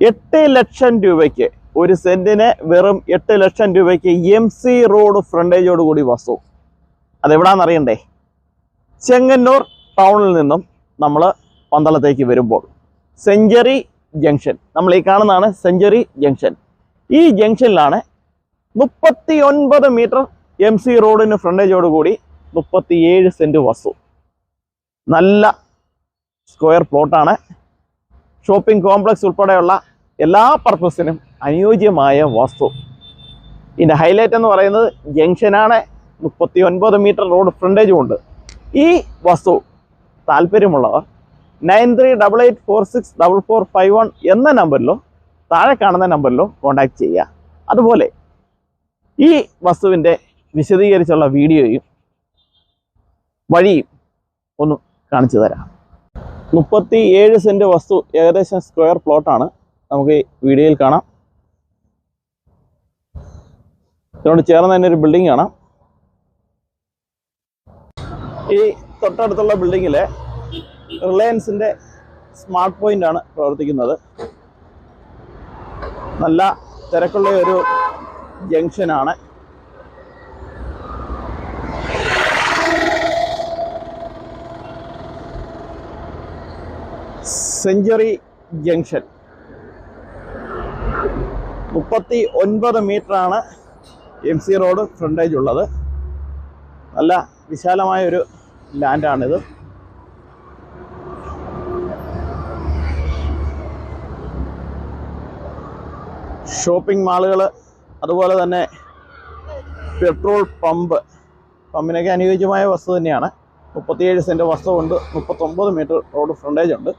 എട്ട് ലക്ഷം രൂപയ്ക്ക് ഒരു സെന്റിന് വെറും എട്ട് ലക്ഷം രൂപയ്ക്ക് എം സി റോഡ് ഫ്രണ്ടേജോട് കൂടി വസ്തു അതെവിടാന്ന് അറിയണ്ടേ? ചെങ്ങന്നൂർ ടൗണിൽ നിന്നും നമ്മൾ പന്തളത്തേക്ക് വരുമ്പോൾ. സെഞ്ചുറി ജംഗ്ഷൻ നമ്മൾ ഈ കാണുന്നതാണ് സെഞ്ചുറി ജംഗ്ഷൻ ഈ ജംഗ്ഷനിലാണ് മുപ്പത്തി ഒൻപത് മീറ്റർ എം സി റോഡിന് ഫ്രണ്ടേജോട് കൂടി മുപ്പത്തിയേഴ് സെന്റ് വസ്തു നല്ല സ്ക്വയർ പ്ലോട്ടാണ് ഷോപ്പിംഗ് കോംപ്ലക്സ് ഉൾപ്പെടെയുള്ള എല്ലാ പർപ്പസിനും അനുയോജ്യമായ വസ്തു. ഇതിന്റെ ഹൈലൈറ്റ് എന്ന് പറയുന്നത് ജംഗ്ഷനാണ്. മുപ്പത്തി ഒൻപത് മീറ്റർ റോഡ് ഫ്രണ്ടേജും ഉണ്ട്. ഈ വസ്തു താല്പര്യമുള്ളവർ nine three double eight four six double four five one എന്ന നമ്പറിലോ താഴെ കാണുന്ന നമ്പറിലോ കോൺടാക്ട് ചെയ്യുക. അതുപോലെ ഈ വസ്തുവിന്റെ വിശദീകരിച്ചുള്ള വീഡിയോയും വഴിയും ഒന്ന് കാണിച്ചു തരാം. മുപ്പത്തി ഏഴ് സെന്റ് വസ്തു ഏകദേശം സ്ക്വയർ പ്ലോട്ടാണ് നമുക്ക് വീഡിയോയിൽ കാണാം. ഇതിനോട് ചേർന്ന് തന്നെ ഒരു ബിൽഡിംഗ് കാണാം. ഈ തൊട്ടടുത്തുള്ള ബിൽഡിങ്ങിലെ റിലയൻസിന്റെ സ്മാർട്ട് പോയിന്റ് ആണ് പ്രവർത്തിക്കുന്നത്. നല്ല തിരക്കുള്ള ഒരു ജംഗ്ഷനാണ് സെഞ്ചുറി ജംഗ്ഷൻ മുപ്പത്തി ഒൻപത് മീറ്ററാണ് എം സി റോഡ് ഫ്രണ്ടേജ് ഉള്ളത്. നല്ല വിശാലമായ ഒരു ലാൻഡാണിത്. ഷോപ്പിംഗ് മാളുകൾ അതുപോലെ തന്നെ പെട്രോൾ പമ്പ്. പമ്പിനൊക്കെ അനുയോജ്യമായ വസ്തു തന്നെയാണ്. മുപ്പത്തിയേഴ് സെന്റ് വസ്തു ഉണ്ട് മുപ്പത്തൊമ്പത് മീറ്റർ റോഡ് ഫ്രണ്ടേജ് ഉണ്ട്.